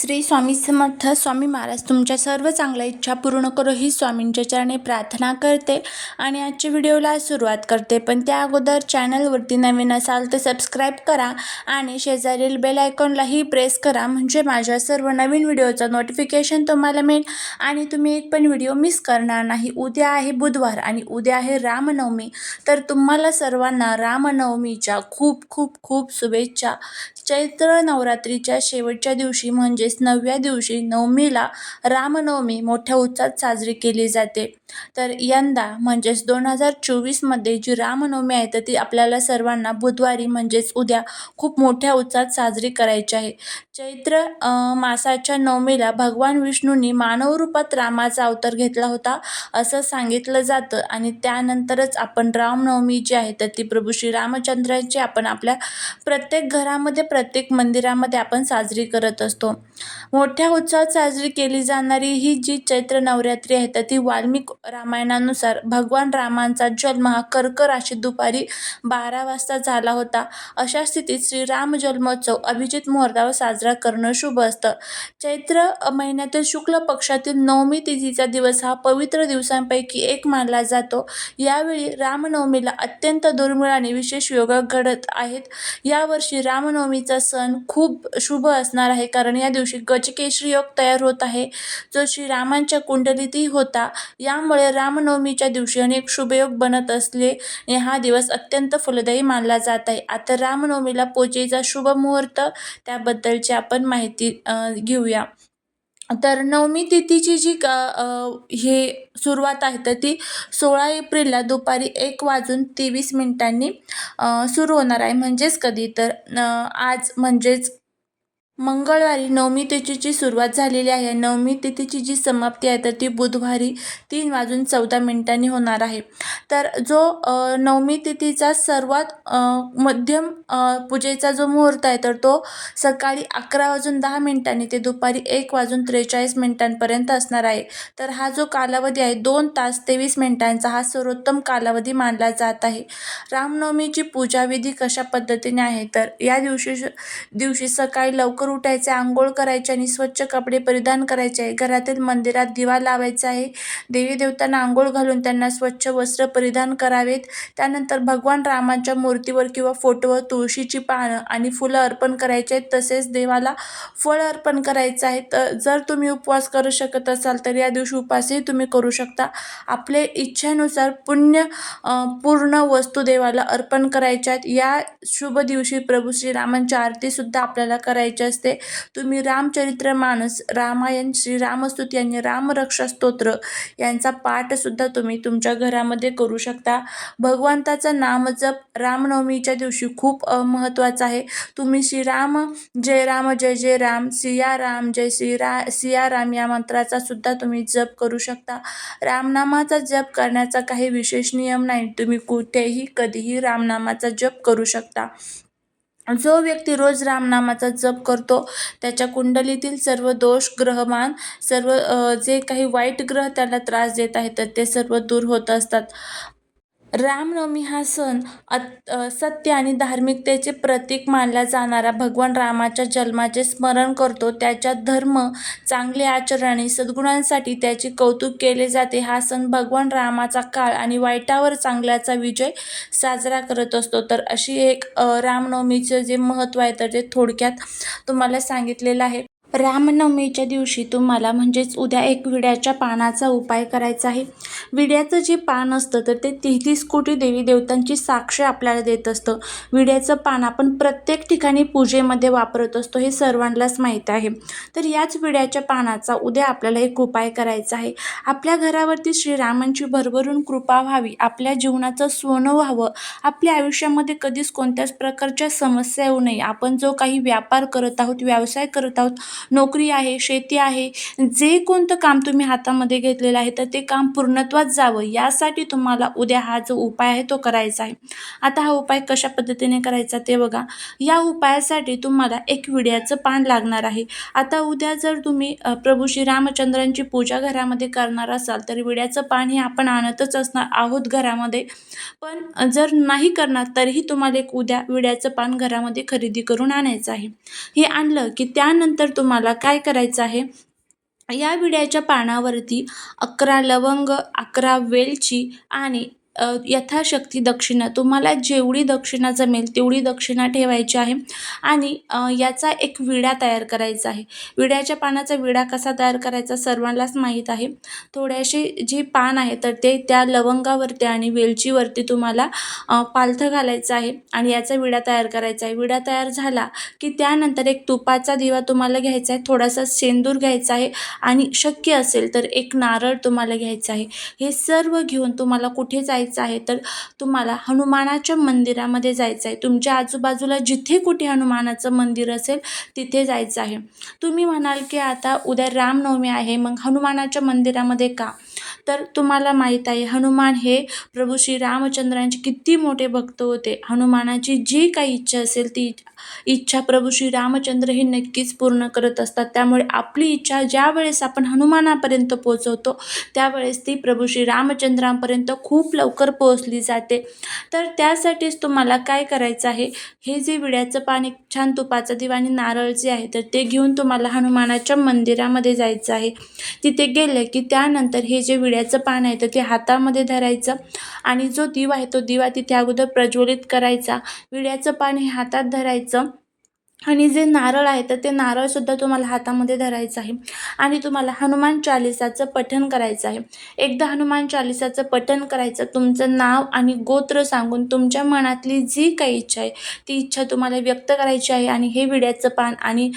श्री स्वामी समर्थ स्वामी महाराज तुमच्या सर्व चांगल्या इच्छा पूर्ण करो ही स्वामींच्या चरणी प्रार्थना करते आणि आजच्या व्हिडिओला सुरुवात करते. पण त्या अगोदर चॅनलवरती नवीन असाल तर सबस्क्राईब करा आणि शेजारील बेल आयकॉनलाही प्रेस करा म्हणजे माझ्या सर्व नवीन व्हिडिओचं नोटिफिकेशन तुम्हाला मिळेल. आणि तुम्ही एक पण व्हिडिओ मिस करणार नाही. उद्या आहे बुधवार आणि उद्या आहे रामनवमी. तर तुम्हाला सर्वांना रामनवमीच्या खूप खूप खूप शुभेच्छा. चैत्र नवरात्रीच्या शेवटच्या दिवशी म्हणजे म्हणजेच नवव्या दिवशी नवमीला रामनवमी मोठ्या उत्साहात साजरी केली जाते. तर यंदा म्हणजेच दोन हजार चोवीसमध्ये जी रामनवमी आहे तर ती आपल्याला सर्वांना बुधवारी म्हणजेच उद्या खूप मोठ्या उत्साहात साजरी करायची आहे. चैत्र मासाच्या नवमीला भगवान विष्णूंनी मानवरूपात रामाचा अवतार घेतला होता असं सांगितलं जातं. आणि त्यानंतरच आपण रामनवमी जी आहे तर ती प्रभू श्री रामचंद्रांची आपण आपल्या प्रत्येक घरामध्ये प्रत्येक मंदिरामध्ये आपण साजरी करत असतो. मोठ्या उत्साहात साजरी केली जाणारी ही जी चैत्र नवरात्री आहे तर ती वाल्मिक रामायणानुसार भगवान रामांचा जन्म हा कर्क राशीत दुपारी बारा वाजता झाला होता. अशा स्थितीत श्रीराम जन्मोत्सव अभिजित मुहूर्तावर साजरा करणं शुभ असतं. चैत्र महिन्यातील शुक्ल पक्षातील नवमी तिथीचा दिवस हा पवित्र दिवसांपैकी एक मानला जातो. यावेळी रामनवमीला अत्यंत दुर्मिळ आणि विशेष योग घडत आहेत. यावर्षी रामनवमीचा सण खूप शुभ असणार आहे कारण या दिवशी गजकेशरी योग तयार होत आहे. जो श्रीरामांच्या कुंडलीतही होता. यामुळे रामनवमीच्या दिवशी अनेक शुभयोग बनत असले. हा दिवस अत्यंत फलदायी मानला जात आहे. आता रामनवमीला पूजेचा शुभ मुहूर्त. त्याबद्दलची आपण माहिती घेऊया. तर नवमी तिथीची जी क हे सुरुवात आहे तर ती सोळा एप्रिलला दुपारी एक वाजून तेवीस मिनिटांनी सुरू होणार आहे. म्हणजेच कधी? तर आज म्हणजेच मंगळवारी नवमी तिथीची सुरुवात झालेली आहे. नवमी तिथीची जी समाप्ती आहे तर ती बुधवारी तीन वाजून चौदा मिनिटांनी होणार आहे. तर जो नवमी तिथीचा सर्वात मध्यम पूजेचा जो मुहूर्त आहे तर तो सकाळी अकरा वाजून दहा मिनिटांनी ते दुपारी एक वाजून त्रेचाळीस मिनिटांपर्यंत असणार आहे. तर हा जो कालावधी आहे दोन तास तेवीस मिनिटांचा हा सर्वोत्तम कालावधी मानला जात आहे. रामनवमीची पूजाविधी कशा पद्धतीने आहे तर या दिवशी दिवशी सकाळी लवकर उठायचे आंघोळ करायचे आणि स्वच्छ कपडे परिधान करायचे आहे. घरातील मंदिरात दिवा लावायचा आहे. देवी देवतांना आंघोळ घालून त्यांना स्वच्छ वस्त्र परिधान करावेत. त्यानंतर भगवान रामांच्या मूर्तीवर किंवा फोटोवर तुळशीची पानं आणि फुलं अर्पण करायचे आहेत. तसेच देवाला फळ अर्पण करायचं आहे. तर जर तुम्ही उपवास करू शकत असाल तर या दिवशी उपवासही तुम्ही करू शकता. आपले इच्छेनुसार पुण्य पूर्ण वस्तू देवाला अर्पण करायच्या आहेत. या शुभ दिवशी प्रभू श्रीरामांची आरतीसुद्धा आपल्याला करायची असते. तुम्ही रामचरित्र मानस रामायण श्रीरामस्तुती आणि रामरक्षा स्तोत्र यांचा पाठसुद्धा तुम्ही तुमच्या घरामध्ये करू शकता. भगवंताचं नामजप रामनवमीच्या दिवशी खूप महत्त्वाचं आहे. तुम्ही श्रीराम जय राम जय जय राम सिया राम जय श्रीरा सिया राम या मंत्राचा सुद्धा तुम्ही जप करू शकता. रामनामाचा जप करण्याचा काही विशेष नियम नाही. तुम्ही कुठेही कधीही रामनामाचा जप करू शकता. जो व्यक्ती रोज रामनामाचा जप करतो त्याच्या कुंडलीतील सर्व दोष ग्रहमान सर्व जे काही वाईट ग्रह त्याला त्रास देत आहेत तर ते सर्व दूर होत असतात. रामनवमी हा सण अत सत्य आणि धार्मिकतेचे प्रतीक मानला जाणारा. भगवान रामाच्या जन्माचे स्मरण करतो. त्याच्या धर्म चांगले आचरण आणि सद्गुणांसाठी त्याचे कौतुक केले जाते. हा सण भगवान रामाचा काळ आणि वाईटावर चांगल्याचा विजय साजरा करत असतो. तर अशी एक रामनवमीचं जे महत्त्व आहे तर ते थोडक्यात तुम्हाला सांगितलेलं आहे. रामनवमीच्या दिवशी तुम्हाला म्हणजेच उद्या एक विड्याच्या पानाचा उपाय करायचा आहे. विड्याचं जे पान असतं तर ते तेहतीस कोटी देवी देवतांची साक्ष आपल्याला देत असतं. विड्याचं पान आपण प्रत्येक ठिकाणी पूजेमध्ये वापरत असतो हे सर्वांनाच माहीत आहे. तर याच विड्याच्या पानाचा उद्या आपल्याला एक उपाय करायचा आहे. आपल्या घरावरती श्रीरामांची भरभरून कृपा व्हावी आपल्या जीवनाचं सोनं व्हावं आपल्या आयुष्यामध्ये कधीच कोणत्याच प्रकारच्या समस्या येऊ नये. आपण जो काही व्यापार करत आहोत व्यवसाय करत आहोत नोकरी आहे शेती आहे जे कोणतं काम तुम्ही हातामध्ये घेतलेलं आहे तर ते काम पूर्ण पूर्णत्वात जावं. यासाठी तुम्हाला उद्या हा जो उपाय आहे तो करायचा आहे. आता हा उपाय कशा पद्धतीने करायचा ते बघा. या उपायासाठी तुम्हाला एक विड्याचं पान लागणार आहे. आता उद्या जर तुम्ही प्रभू श्री रामचंद्रांची पूजा घरामध्ये करणार असाल तर विड्याचं पान हे आपण आणतच असणार आहोत घरामध्ये. पण जर नाही करणार तरीही तुम्हाला एक उद्या विड्याचं पान घरामध्ये खरेदी करून आणायचं आहे. हे आणलं की त्यानंतर तुम्हाला काय करायचं आहे? या विड्याच्या पानावरती अकरा लवंग अकरा वेलची आणि यथाशक्ती दक्षिणा तुम्हाला जेवढी दक्षिणा जमेल तेवढी दक्षिणा ठेवायची आहे आणि याचा एक विडा तयार करायचा आहे. विड्याच्या पानाचा विडा कसा तयार करायचा सर्वांनाच माहीत आहे. थोडेसे जे पान आहे तर ते त्या लवंगावरती आणि वेलचीवरती तुम्हाला पालथं घालायचं आहे आणि याचा विडा तयार करायचा आहे. विडा तयार झाला की त्यानंतर एक तुपाचा दिवा तुम्हाला घ्यायचा आहे थोडासा सेंदूर घ्यायचा आहे आणि शक्य असेल तर एक नारळ तुम्हाला घ्यायचा आहे. हे सर्व घेऊन तुम्हाला कुठे जायचं आहे तर तुम्हाला हनुमानाच्या मंदिरामध्ये जायचं आहे. तुमच्या आजूबाजूला जिथे कुठे हनुमानाचं मंदिर असेल तिथे जायचं आहे. तुम्ही म्हणाल की आता उद्या रामनवमी आहे मग हनुमानाच्या मंदिरामध्ये का? तर तुम्हाला माहीत आहे हनुमान हे प्रभू श्री रामचंद्रांचे किती मोठे भक्त होते. हनुमानाची जी काही इच्छा असेल ती इच्छा प्रभू श्री रामचंद्र हे नक्कीच पूर्ण करत असतात. त्यामुळे आपली इच्छा ज्या वेळेस आपण हनुमानापर्यंत पोचवतो त्यावेळेस ती प्रभू श्री रामचंद्रांपर्यंत खूप लवकर पोहोचली जाते. तर त्यासाठीच तुम्हाला काय करायचं आहे? हे जे विड्याचं पाणी छान तुपाचं दिवा आणि नारळ जे आहे तर ते घेऊन तुम्हाला हनुमानाच्या मंदिरामध्ये जायचं आहे. तिथे गेलं की त्यानंतर हे जे विड्या विड्याचं पान आहे तर ते हातामध्ये धरायचं. आणि जो दिवा आहे तो दिवा तिथे अगोदर प्रज्वलित करायचा. विड्याचं पान हे हातात धरायचं. आणि जे नारळ आहे तर ते नारळसुद्धा तुम्हाला हातामध्ये धरायचं आहे. आणि तुम्हाला हनुमान चालिसाचं पठण करायचं आहे. एकदा हनुमान चालिसाचं पठण करायचं तुमचं नाव आणि गोत्र सांगून तुमच्या मनातली जी काही इच्छा आहे ती इच्छा तुम्हाला व्यक्त करायची आहे. आणि हे विड्याचं पान आणि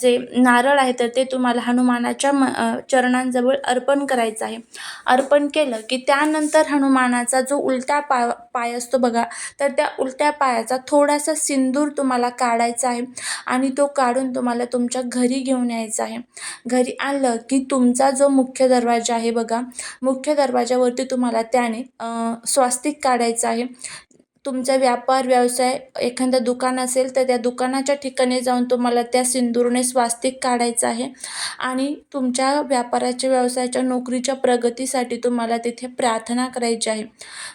जे नारळ आहे तर ते तुम्हाला हनुमानाच्या म चरणांजवळ अर्पण करायचं आहे. अर्पण केलं की त्यानंतर हनुमानाचा जो उलटा पाय पाय असतो बघा तर त्या उलट्या पायाचा थोडासा सिंदूर तुम्हाला काढायचा आहे. आणि तो काढून तुम्हाला तुमच्या घरी घेऊन यायचा आहे. घरी आणलं की तुमचा जो मुख्य दरवाजा आहे बघा मुख्य दरवाजावरती तुम्हाला त्याने स्वास्तिक काढायचं आहे. तुमचा व्यापार व्यवसाय एखादं दुकान असेल तर त्या दुकानाच्या ठिकाणी जाऊन तुम्हाला त्या सिंदूरने स्वास्तिक काढायचं आहे. आणि तुमच्या व्यापाराच्या व्यवसायाच्या नोकरीच्या प्रगतीसाठी तुम्हाला तिथे प्रार्थना करायची आहे.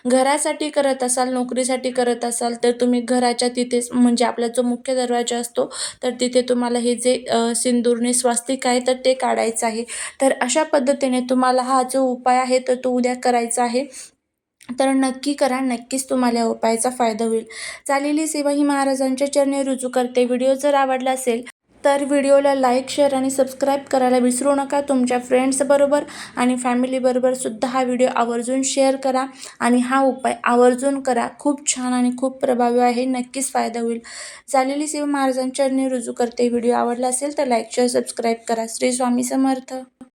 घरासाठी करत असाल नोकरीसाठी करत असाल तर तुम्ही घराच्या तिथेच म्हणजे आपला जो मुख्य दरवाजा असतो तर तिथे तुम्हाला हे जे सिंदूरने स्वास्तिक आहे तर ते काढायचं आहे. तर अशा पद्धतीने तुम्हाला हा जो उपाय आहे तर तो उद्या करायचा आहे. तर नक्की करा नक्कीच तुम्हाला या उपायाचा फायदा होईल. चालेली सेवा ही महाराजांच्या चरणी रुजू करते. व्हिडिओ जर आवडला असेल तर व्हिडिओला लाईक शेअर आणि सबस्क्राईब करायला विसरू नका. तुमच्या फ्रेंड्सबरोबर आणि फॅमिलीबरोबर सुद्धा हा व्हिडिओ आवर्जून शेअर करा आणि हा उपाय आवर्जून करा. खूप छान आणि खूप प्रभावी आहे. नक्कीच फायदा होईल. चालेली सेवा महाराजांच्या चरणी रुजू करते. व्हिडिओ आवडला असेल तर लाईक शेअर सबस्क्राईब करा. श्री स्वामी समर्थ.